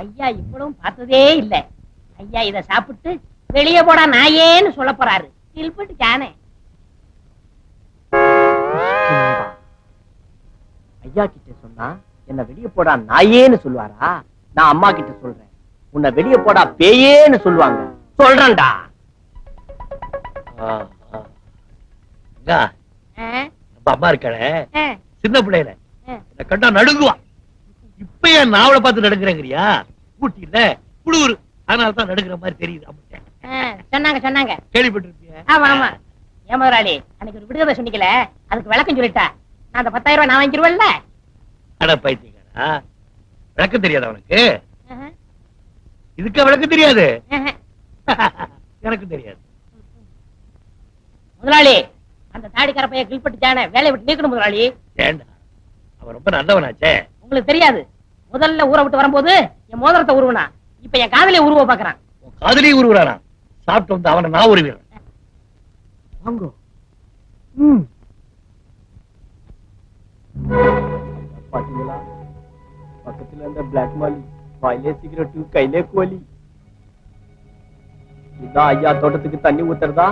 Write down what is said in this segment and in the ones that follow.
ஐயா இவ்வளவும் பார்த்ததே இல்ல. ஐயா இத சாப்பிட்டு வெளியே போடா நாயேன்னு சொல்ல போறாரு. கில்பட்டு கேனே ஐயா கிட்ட சொன்னா என்ன வெளிய போடா நாயேன்னு சொல்லுவாரா? நான் அம்மா கிட்ட சொல்றேன். உன்னை வெளிய போடா பேயேன்னு சொல்லுவாங்க. சொல்றேன்டா. அம்மா இருக்காளே. சின்ன பிள்ளையில. கண்டா நடுங்குவா. இப்ப ஏன் பார்த்து நடுங்குறேங்கிறியா? ஊட்டி இல்ல குளூர் அதனால தான் நடுங்குற மாதிரி தெரியுது அம்மா சொன்னாங்க சொன்னாங்க. கேள்விப்பட்டிருப்பிய ஆமா ஆமா. ஏன் முதலாளி அன்னைக்கு ஒரு விடுதலை சொன்னீங்கல அதுக்கு விளக்கம் சொல்லிட்டா. நான் அந்த பத்தாயிரம் ரூபாய் நான் வாங்கிடுவேன்ல அட பைத்தியக்காரா. விளக்கம் தெரியாது அவனுக்கு இதுக்கு விளக்கம் தெரியாது? எனக்கு தெரியாது. முதலாளி அந்த தாடிக்கார பையன் கில்பட்டு ஜான வேலையை விட்டு நீக்கணும் முதலாளி. ஏண்டா? அவன் ரொம்ப நல்லவனாச்சே. உங்களுக்கு தெரியாது. முதல்ல ஊரை விட்டு வரும்போது என் மோதிரத்தை உருவனா. இப்ப என் காதலிய உருவ பாக்குறான் உன் காதலி உருவுறானா? சாப்பிட்டு வந்து அவனை நான் உருவிடுறேன். வாங்கோ. ம். பாத்தீங்களா? பக்கத்துல இருந்த பிளாக் மாலி வாயிலே சிகரெட் கையிலே கோலி இதான் ஐயா தோட்டத்துக்கு தண்ணி ஊத்துறதா?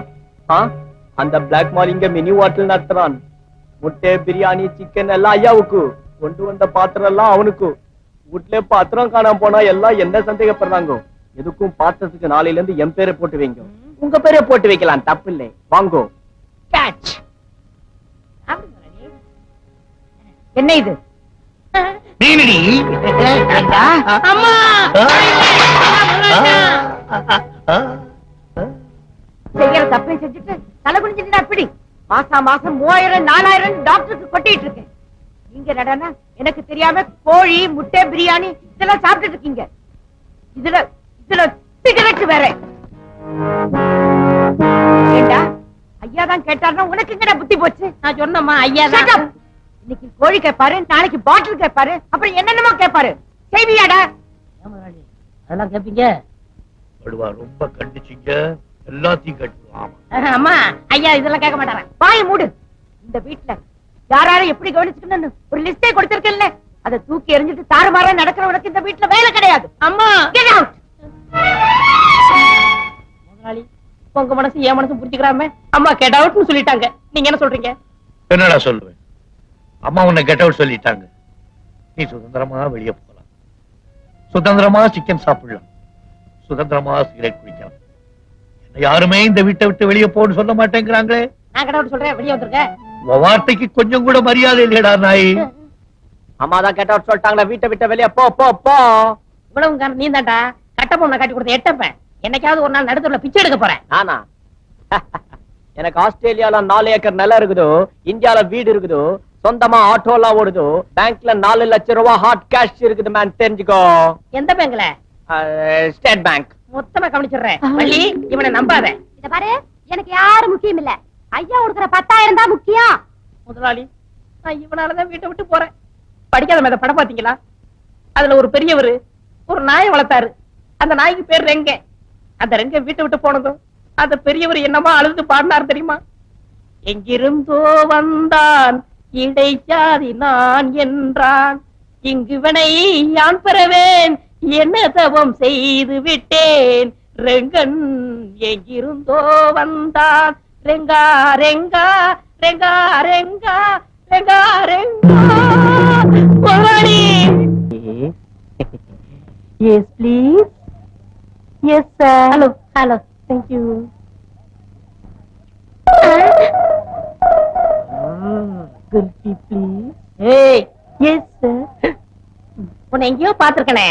அந்த பிளாக் மால் இங்க மினி வாட்டல் நடத்துறான். முட்டை பிரியாணி சிக்கன் எல்லாம் ஐயாவுக்கு. கொண்டு வந்த பாத்திரம் எல்லாம் அவனுக்கு. வீட்ல பாத்திரம் காணாம போனா எல்லாம் என்ன சந்தேகப்படுறாங்க? எதுக்கும் பாத்திரத்துக்கு நாளையில இருந்து என் பேரை போட்டு வைங்க. உங்க பேரை போட்டு வைக்கலாம் தப்பு இல்லை வாங்கோ. கேட்ச் என்ன இது? அம்மா! செய்யற தப்பை செஞ்சுட்டு தலை குனிஞ்சுட்டு அப்படி மாசா மாசம் மூவாயிரம் நாலாயிரம் டாக்டருக்கு கொட்டிட்டு இருக்கேன். நீங்க நடனா எனக்கு தெரியாம கோழி முட்டை பிரியாணி இதெல்லாம் சாப்பிட்டுட்டு இருக்கீங்க. இதுல இதுல சிகரெட் வேற. ஏண்டா? ஐயா தான் கேட்டாருன்னா உனக்கு எங்கடா புத்தி போச்சு? நான் சொன்னம்மா ஐயா தான். இன்னைக்கு கோழி கேட்பாரு நாளைக்கு பாட்டில் கேட்பாரு அப்புறம் என்னென்னமோ கேட்பாரு செய்வியாடா? அதெல்லாம் கேப்பீங்க? படுவா ரொம்ப கண்டிச்சிங்க. எல்லாத்தையும் ஆமா. அம்மா ஐயா இதெல்லாம் கேட்க மாட்டாரா? வாய் மூடு. இந்த வீட்ல யார் யாரை எப்படி கவனிச்சுக்கணும்னு ஒரு லிஸ்டே கொடுத்திருக்கேன்ல. அதை தூக்கி எறிஞ்சிட்டு தாறுமாறா நடக்கிறவனுக்கு இந்த வீட்ல வேலை கிடையாது. அம்மா! கெட் அவுட் முதலாளி உங்க மனசு என் மனசு புரிஞ்சுக்கிறாம அம்மா கெட் அவுட்னு சொல்லிட்டாங்க. நீங்க என்ன சொல்றீங்க? என்னடா சொல்லுவேன்? அம்மா உன்னை கெட் அவுட் சொல்லிட்டாங்க. நீ சுதந்திரமா வெளியே போகலாம். சுதந்திரமா சிக்கன் சாப்பிடலாம். சுதந்திரமா சிகரெட் குடிக்கலாம். யாருமே இந்த வீட்டை விட்டு வெளியே போன்னு சொல்ல மாட்டேங்கிறாங்களே. நான் கெட் அவுட் சொல்றேன் வெளியே வந்துருங்க. உன் வார்த்தைக்கு கொஞ்சம் கூட மரியாதை இல்லையடா நாய். அம்மா தான் கேட்ட சொல்லிட்டாங்களா வீட்டை விட்ட வெளியே போ போ போ. இவ்வளவு நீ தான்டா கட்டப்பொம்மை கட்டி கொடுத்த எட்டப்பேன் என்னைக்காவது ஒரு நாள் நடுத்துல பிச்சை எடுக்க போறேன். நானா? எனக்கு ஆஸ்திரேலியால நாலு ஏக்கர் நிலம் இருக்குது இந்தியால வீடு இருக்குது சொந்தமா ஆட்டோ எல்லாம் ஓடுது பேங்க்ல நாலு லட்சம் ரூபாய் ஹாட் கேஷ் இருக்குது மேன் தெரிஞ்சுக்கோ. எந்த பேங்க்ல ஸ்டேட் பேங்க் மொத்தமா கவனிச்சிடுறேன். வள்ளி இவனை நம்பாத. இத பாரு எனக்கு யாரும் முக்கியம் இல்ல ஐயா கொடுக்குற பத்தாயிரம் தான் முக்கியம் முதலாளி நான் இவனாலதான் வீட்டை விட்டு போறேன். படிக்காத மேத படம் பாத்தீங்களா அதுல ஒரு பெரியவர் ஒரு நாயை வளர்த்தாரு. அந்த நாய்க்கு பேர் ரெங்க. அந்த ரெங்க வீட்டை விட்டு போனதும் அந்த பெரியவர் என்னமா அழுது பாடினார் தெரியுமா? எங்கிருந்தோ வந்தான் இடைச்சாதி நான் என்றான். இங்கு வினை யான் பெறவேன்? என்ன தவம் செய்து விட்டேன். ரெங்கன் எங்கிருந்தோ வந்தான். ரெங்கா ரெங்கா ரெங்கா ரெங்கா ரெங்கா ரெங்கா. முதலாளி yes please yes sir hello hello thank you kulfi please ஏய் எஸ் சார் உன்னை எங்கேயோ பாத்திருக்கனே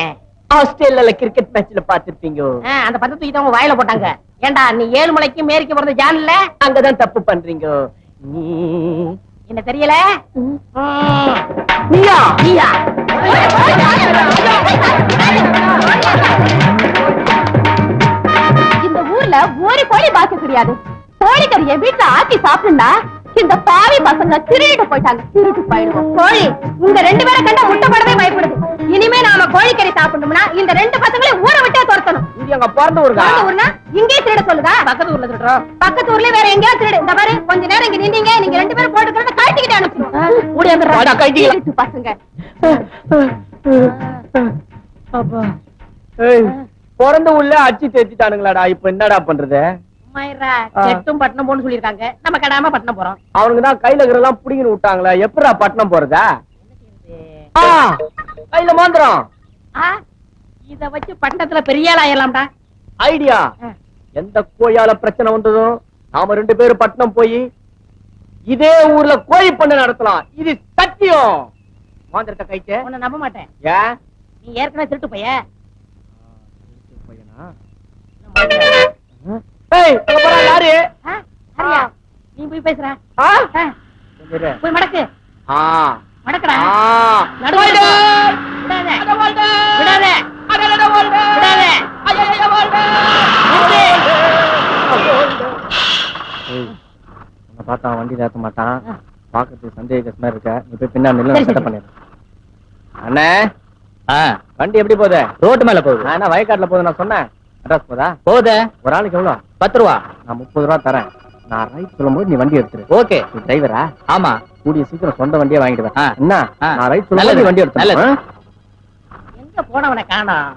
ஆஸ்திரேலியால கிரிக்கெட் மேட்ச்ல பாத்திருப்பீங்க அந்த பத்து தூக்கி அவங்க வாயில போட்டாங்க. ஏண்டா நீ ஏழு மலைக்கு மேரிக்க போறது ஜான் இல்ல? அங்கதான் தப்பு பண்றீங்க. என்ன தெரியல? நீயா? நீயா? இந்த ஊர்ல ஒரு கோழி பாக்க கிடையாது. கோழிக்கறி என் வீட்டுல ஆக்கி சாப்பிடுனா இந்த பாவி பசங்க திருடிட்டு போயிட்டாங்க. திருட்டு போயிடுவோம். கோழி உங்க ரெண்டு பேரை கண்டா முட்டை போடவே பயப்படுது. இனிமே நாம கோழிக்கறி சாப்பிடணும்னா இந்த ரெண்டு பசங்களையும் ஊரை விட்டே துரத்தணும். இது எங்க பிறந்த ஊருக்கா? பிறந்த ஊர்னா இங்கே திருட சொல்லுதா? பக்கத்து ஊர்ல திருடுறோம். பக்கத்து ஊர்ல வேற எங்கேயாவது திருடு. இந்த பாரு கொஞ்ச நேரம் இங்க நின்னீங்க நீங்க ரெண்டு பேரும் போட்டுக்கிறத கழட்டிக்கிட்டு வாடா, கழட்டிக்கலாம். திருட்டு பசங்க. பிறந்த உள்ள அடிச்சு தேத்திட்டானுங்களாடா. இப்ப என்னடா பண்றது. செட்டும் பட்டணம் போன்னு சொல்லிருக்காங்க நம்ம கடாம பட்டணம் போறோம். அவனுக்கு தான் கையில இருக்கிறதெல்லாம் புடிங்கன்னு விட்டாங்களே எப்படா பட்டணம் போறதா? கையில மாந்திரம். இத வச்சு பட்டணத்துல பெரிய ஆள் ஆயிரலாம்டா. ஐடியா. எந்த கோயால பிரச்சனை வந்ததோ நாம ரெண்டு பேரும் பட்டணம் போய் இதே ஊர்ல கோழி பண்ண நடத்தலாம். இது சத்தியம். மாந்திரத்தை கைட்டு உன்னை நம்ப மாட்டேன். ஏன் நீ ஏற்கனவே திருட்டு பைய பையனா? ஏய், போறா யாரு? நீ போய் பேசுற ஆ? போய் மடக்கு. ஆ. மடக்குடா. விடாத. விடாத. விடாத. பார்த்தா வண்டி ஏத்த மாட்டான். பாக்கிறதுக்கு சந்தேக மாதிரி இருக்க. நீ போய் பின்னாடி. செட்டப் பண்ணிடுறேன். அண்ணே. வண்டி எப்படி போகுது? ரோட்டு மேல போகுது. நான் வயக்காட்டுல போகுது நான் சொன்னேன். அட்ரஸ் போதா? போகுது ஒரு ஆளுக்கு எவ்வளவு பத்து ரூபா. நான் முப்பது ரூபா தரேன். நான் ரைட் சொல்லும்போது நீ வண்டி எடுத்துரு. ஓகே. நீ டிரைவரா ஆமா. கூடிய சீக்கிரம் சொந்த வண்டியை வாங்கிடுவேன் என்ன? நான் ரைட் சொல்லும்போது நீ வண்டி எடுத்து எங்க போனவனை காணோம்?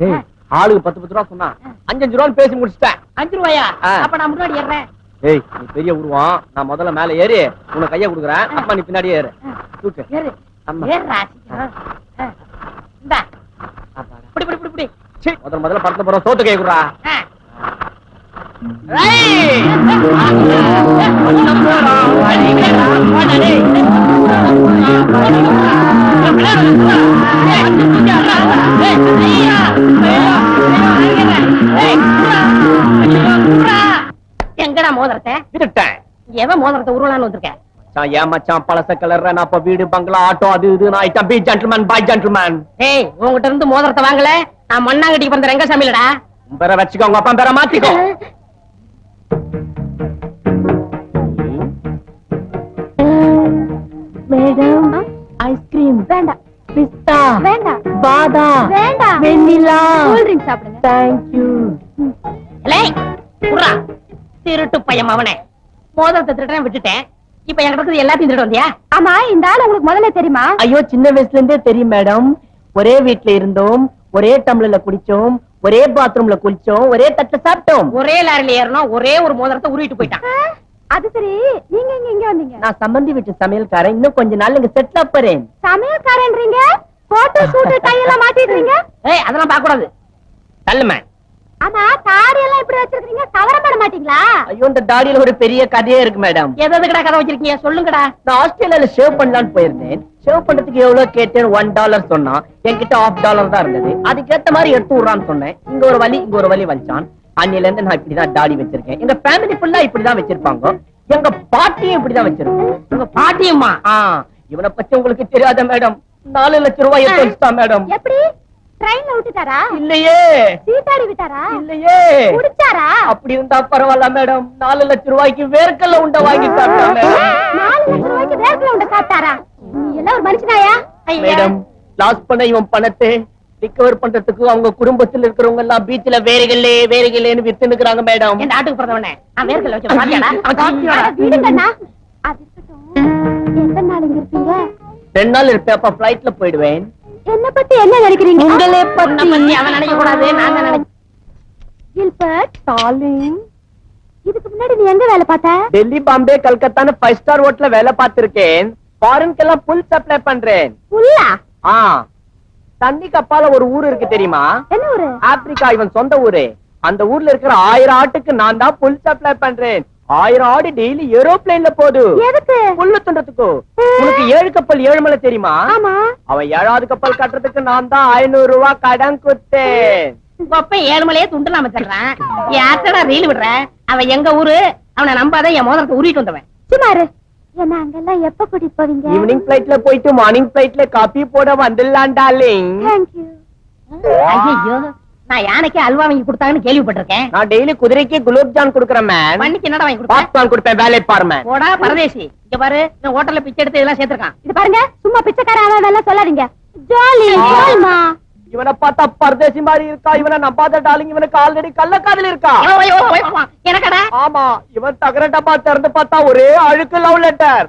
ஏய் ஆளுக்கு பத்து பத்து ரூபா சொன்னா அஞ்சு அஞ்சு ரூபான்னு பேசி முடிச்சிட்டேன். அஞ்சு ரூபாயா. அப்ப நான் முன்னாடி ஏறேன் ஏய் நீ பெரிய உருவம். நான் முதல்ல மேல ஏறி. உனக்கு கைய கொடுக்குறேன். அப்பா நீ பின்னாடியே ஏறு. தூக்கு. ஏறு. ஏறுடா சீக்கிரம். ஆ. இந்தா. அப்பாடா. புடி புடி புடி புடி. சீ, முதல்ல முதல்ல படத்துல போற சோத்து கை குடுறா ஆ. ஏய்! எங்கடா மோதிரத்தை? விட்டுட்டேன். எவன் மோதிரத்தை உருவலான்னு வந்திருக்க? மச்சான் ஏன் மச்சான் பழச கலர்ற நான் இப்ப வீடு பங்களா ஆட்டோ அது இது நான் ஐட்டம் பி ஜென்டில்மேன் பாய் ஜென்டில்மேன் ஏய் உங்ககிட்ட இருந்து மோதிரத்தை வாங்கல? நான் மண்ணாங்கட்டிக்கு பிறந்த ரெங்கசாமிலடா. உன் பேரை வச்சுக்கோ உங்க அப்பா பேரை மாத்திக்கோ. மேடம் ஐஸ்கிரீம் வேண்டாம். பிஸ்தா வேண்டாம். பாதாம் வேண்டாம். வெண்ணிலா. கூல் ட்ரிங்க் சாப்பிடுங்க. தேங்க்யூ லேய் குர்ரா திருட்டு பையன் அவனே. மோதிரத்தை திருட்டேன் விட்டுட்டேன். இப்ப என்கிட்ட இருக்குது எல்லாத்தையும் திருட்டு வந்தியா? ஆமா இந்த ஆள் உங்களுக்கு முதல்ல தெரியுமா? ஐயோ சின்ன வயசுல இருந்தே தெரியும் மேடம். ஒரே வீட்ல இருந்தோம். ஒரே டம்ளர்ல குடிச்சோம் ஒரே பாத்ரூம்ல குளிச்சோம் ஒரே தட்டுல சாப்பிட்டோம். ஒரே லாரில ஏறணும் ஒரே ஒரு மோதிரத்தை உருவிட்டு போயிட்டான். அது சரி. நீங்க இங்க எங்க வந்தீங்க? நான் சம்பந்தி வீட்டு சமையல்காரன். இன்னும் கொஞ்ச நாள் இங்க செட்டில் போறேன். சமையல்காரன்றீங்க? போட்டோ ஷூட் டை எல்லாம் மாட்டிடுறீங்க? ஏய் அதெல்லாம் பார்க்க கூடாது தள்ளுமே ஆமா தாடி எல்லாம் இப்படி வச்சிருக்கீங்க கவரம் பண்ண மாட்டீங்களா? ஐயோ இந்த தாடியில ஒரு பெரிய கதையே இருக்கு மேடம் எது எதுக்குடா கதை வச்சிருக்கீங்க? சொல்லுங்கடா. நான் ஆஸ்திரேலியால ஷேவ் பண்ணலாம்னு போயிருந்தேன். ஷேவ் பண்றதுக்கு எவ்வளவு கேட்டேன் ஒன் டாலர் சொன்னா என்கிட்ட ஆஃப் டாலர் தான் இருந்தது. அதுக்கேத்த மாதிரி எடுத்து விடுறான்னு சொன்னேன். இங்க ஒரு வழி இங்க ஒரு வழி வச்சான் அன்னில இருந்து நான் இப்படிதான் தாடி வச்சிருக்கேன். எங்க ஃபேமிலி ஃபுல்லா இப்படிதான் வச்சிருப்பாங்க. எங்க பாட்டியும் இப்படிதான் வச்சிருக்கோம் உங்க பாட்டியம்மா இவனை பத்தி உங்களுக்கு தெரியாத மேடம் நாலு லட்சம் ரூபாய் எடுத்து மேடம் எப்படி? ட்ரெயின்ல விட்டுட்டாரா? இல்லையே. சீட்டாடி விட்டாரா? இல்லையே. குடிச்சாரா? அப்படி இருந்தா பரவாயில்ல மேடம். நாலு லட்சம் ரூபாய்க்கு வேர்க்கல்ல உண்டை வாங்கி சாப்பிட்டான் மேடம். நாலு லட்சம் ரூபாய்க்கு வேர்க்கல உண்ட சாப்பிட்டாரா? நீ எல்லாம் ஒரு மனுஷனாயா. மேடம் லாஸ் பண்ண இவன் பணத்தை ரிகவர் பண்றதுக்கு அவங்க குடும்பத்துல இருக்கிறவங்க எல்லாம் பீச்ல வேறுகளே வேறுகளேன்னு வித்து நிக்கிறாங்க மேடம். என் நாட்டுக்கு பிறந்தவனே. நான் வேர்க்கல வச்சு பாத்தியாடா விடுங்கண்ணா. அது இருக்கட்டும். எத்தனை நாள் இங்க இருப்பீங்க? ரெண்டு நாள் இருப்பேன் அப்ப பிளைட்ல போயிடுவேன். என்ன பத்தி என்ன நினைக்கிறீங்க? உங்களே பத்தி அவன் நினைக்க கூடாது நான் தான் நினைக்கிறேன் கில்பர்ட் டார்லிங் இதுக்கு முன்னாடி நீ எங்க வேலை பார்த்த? டெல்லி பாம்பே கல்கத்தான்னு ஃபைவ் ஸ்டார் ஹோட்டல்ல வேலை பார்த்திருக்கேன். ஃபாரின்க்கு எல்லாம் புல் சப்ளை பண்றேன். புல்லா ஆ? தண்ணி கப்பால ஒரு ஊர் இருக்கு தெரியுமா? என்ன ஊரு? ஆப்பிரிக்கா இவன் சொந்த ஊரு. அந்த ஊர்ல இருக்கிற ஆயிரம் ஆட்டுக்கு நான் தான் புல் சப்ளை பண்றேன். ஆயிரம் ஆடு டெய்லி ஏரோப்ளேன்ல போகுது. எதுக்கு? புல்லு துண்டத்துக்கு. உனக்கு ஏழு கப்பல் ஏழுமலை தெரியுமா? ஆமா. அவன் ஏழாவது கப்பல் கட்டுறதுக்கு நான் தான் ஐநூறு ரூபாய் கடன் கொடுத்தேன். உங்க அப்பா ஏழு மலையே துண்டு நாம தர்றான் யார்த்தடா ரீல் விடுற. அவன் எங்க ஊரு? அவனை நம்பாத என் மோதிரத்தை உருவிட்டு வந்தவன். சுமாரு என்ன அங்கெல்லாம் எப்ப கூட்டிட்டு போவீங்க? ஈவினிங் பிளைட்ல போயிட்டு மார்னிங் பிளைட்ல காபி போட வந்துடலாம் டார்லிங் ஐயோ நான் யானைக்கு அல்வா வாங்கி கொடுத்தாங்கன்னு கேள்விப்பட்டிருக்கேன். நான் டெய்லி குதிரைக்கு குலோப் ஜான் கொடுக்கறேன் மேன் பண்ணிக்கு என்னடா வாங்கி கொடுப்பேன் பாப்கார்ன் கொடுப்பேன் வேலை பாரு போடா பரதேசி. இங்க பாரு இந்த ஹோட்டல்ல பிச்சை எடுத்து இதெல்லாம் சேர்த்திருக்கான். இது பாருங்க சும்மா பிச்சைக்கார அவன் சொல்லாதீங்க. ஜாலி ஜாலிமா. இவனை பார்த்தா பரதேசி மாதிரி இருக்கா? இவனை நம்பாத டார்லிங் இவனுக்கு ஆல்ரெடி கள்ளக்காதல் இருக்கா? எனக்கடா. ஆமா இவன் தகர டப்பா திறந்து பார்த்தா ஒரே அழுக்கு லவ் லெட்டர்.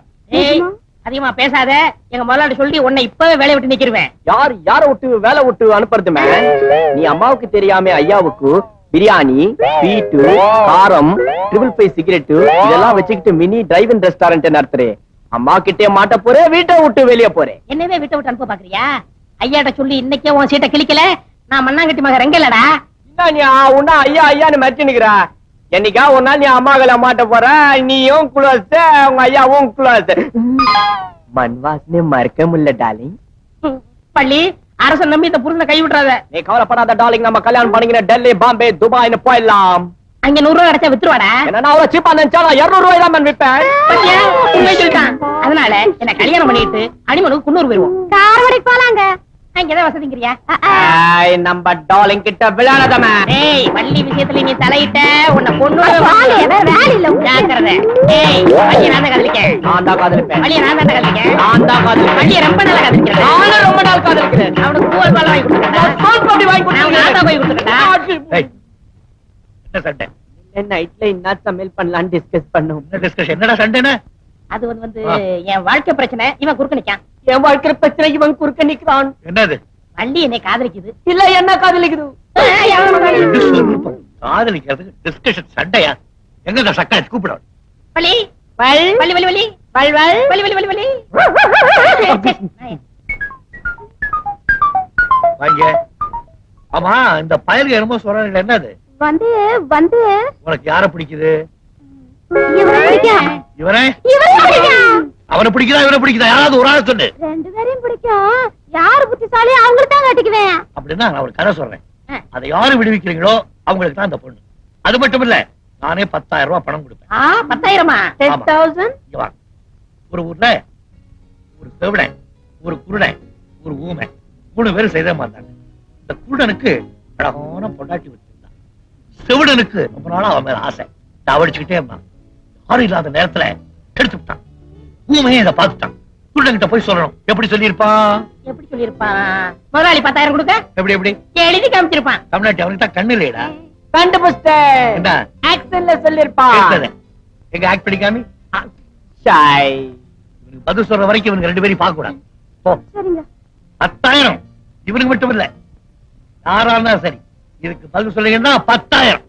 அதிகமா பேசாத. எங்க முதலாளி சொல்லி உன்னை இப்பவே வேலையை விட்டு நிக்கிருவேன். யார் யார விட்டு வேலை விட்டு அனுப்புறது மேன் நீ அம்மாவுக்கு தெரியாம ஐயாவுக்கு பிரியாணி ஸ்வீட்டு காரம் ட்ரிபிள் ஃபைவ் சிகரெட் இதெல்லாம் வச்சுக்கிட்டு மினி டிரைவிங் ரெஸ்டாரண்ட் நடத்துறே. அம்மா கிட்டே மாட்ட போறே வீட்டை விட்டு வெளியே போறேன் என்னவே விட்டு விட்டு அனுப்ப பாக்குறியா? ஐயாட்ட சொல்லி இன்னைக்கே உன் சீட்டை கிழிக்கல? நான் மண்ணாங்கட்டி மக ரெங்கலடா என்ன நீ உன்ன ஐயா ஐயான்னு மறைச்சு நிக்கிற என்னைக்கா ஒரு நாள் நீ அம்மாக்களை மாட்ட போற? நீயும் குளோஸ் உங்க ஐயாவும் குளோஸ் மண் வாசனை மறக்க முடியல டாலிங் பள்ளி அரசன் நம்பி இந்த புருஷனை கை விட்டுறாத. நீ கவலைப்படாத டாலிங் நம்ம கல்யாணம் பண்ணிக்கிற டெல்லி பாம்பே துபாய்னு போயிடலாம். அங்க நூறு ரூபாய் கிடைச்சா வித்துருவாடா? என்ன நான் அவ்வளவு சீப்பா நினைச்சா இருநூறு ரூபாய் தான் விற்பேன். அதனால என்ன கல்யாணம் பண்ணிட்டு அனிமனுக்கு குன்னூர் போயிருவோம். காரமடைக்கு போலாங்க. அங்கதான் வசதிங்கிறியா? நம்ம டாலிங் கிட்ட ஏய் வள்ளி விஷயத்துல நீ தலையிட்ட உன்னை பொண்ணு வாலு, வேற வேலை இல்ல. ஜாக்கிரதை. ஏய் வள்ளிய நான் தான் காதலிக்கேன் நான் தான் காதலிப்பேன். வள்ளிய நான் தான் காதலிக்கேன் நான் தான் காதலிப்பேன். வள்ளிய ரொம்ப காதலிக்கிறேன் நானும் ரொம்ப நாள் காதலிக்கிறேன். அவனுக்கு பூவல் பால் வாங்கி நான் என்ன சண்டை? நைட்ல என்ன சமையல் பண்ணலாம்னு டிஸ்கஸ் பண்ணோம். என்ன டிஸ்கஷன் என்னடா சண்டைன்னு? அது வந்து. என் வாழ்க்கை பிரச்சனை இவன் குறுக்க நிக்கான். என் வாழ்க்கை பிரச்சனை இவன் குறுக்க நிக்கிறான். என்னது? வள்ளி என்னை காதலிக்குது. இல்ல என்ன காதலிக்குது. காதலிக்கிறதுக்கு டிஸ்கஷன் சண்டையா? எங்க இந்த சக்கா கூப்பிட வள்ளி? வள். வள்ளி வள்ளி வள்ளி. வள் வள். வள்ளி வள்ளி வள்ளி. வள்ளி வாங்க. ஆமா இந்த பயலுக்கு என்னமோ சொல்றாங்க என்னது? வந்து வந்து. உனக்கு யார பிடிக்குது? பிடிக்கும் அவனை பிடிக்குதா இவனை பிடிக்குதா? யாராவது ஒரு ஆள் சொல்லு. ரெண்டு பேரையும் பிடிக்கும் யாரு புத்திசாலி? அவங்களுக்கு தான் கட்டிக்குவேன். அப்படின்னா நான் ஒரு கதை சொல்றேன். அதை யாரு விடுவிக்கிறீங்களோ அவங்களுக்கு தான் அந்த பொண்ணு. அது மட்டும் இல்ல நானே பத்தாயிரம் ரூபாய் பணம் கொடுப்பேன். பத்தாயிரமா. தௌசண்ட். ஒரு ஊர்ல ஒரு செவிடன் ஒரு குருடன் ஒரு ஊமை. மூணு பேரும் செய்த மாட்டாங்க இந்த குருடனுக்கு அழகான பொண்டாட்டி வச்சிருந்தான் செவிடனுக்கு ரொம்ப நாளா அவன் மேல ஆசை. தவடிச்சுக்கிட்டே இருந்தான். யாரும் இல்லாத நேரத்துல எடுத்து விட்டான். ஊமையே இதை பார்த்துட்டான். குருடன் கிட்ட போய் சொல்லணும். எப்படி சொல்லியிருப்பான் எப்படி சொல்லிருப்பான் முதலாளி பத்தாயிரம் கொடுக்க? எப்படி எப்படி? எழுதி காமிச்சிருப்பான். தமிழ்நாட்டு அவனுக்கு தான் கண்ணு இல்லையடா. கண்டுபிடிச்சிட்டேன் ஆக்சன்ல சொல்லிருப்பா இருக்குது. எங்க ஆக்ட் பண்ணிக்காமி பதில் சொல்ற வரைக்கும் இவனுக்கு ரெண்டு பேரையும் பார்க்க கூடாது போ பத்தாயிரம். இவனுக்கு மட்டும் இல்ல. யாரா இருந்தாலும் சரி. இதுக்கு பதில் சொல்லுங்கன்னா பத்தாயிரம்.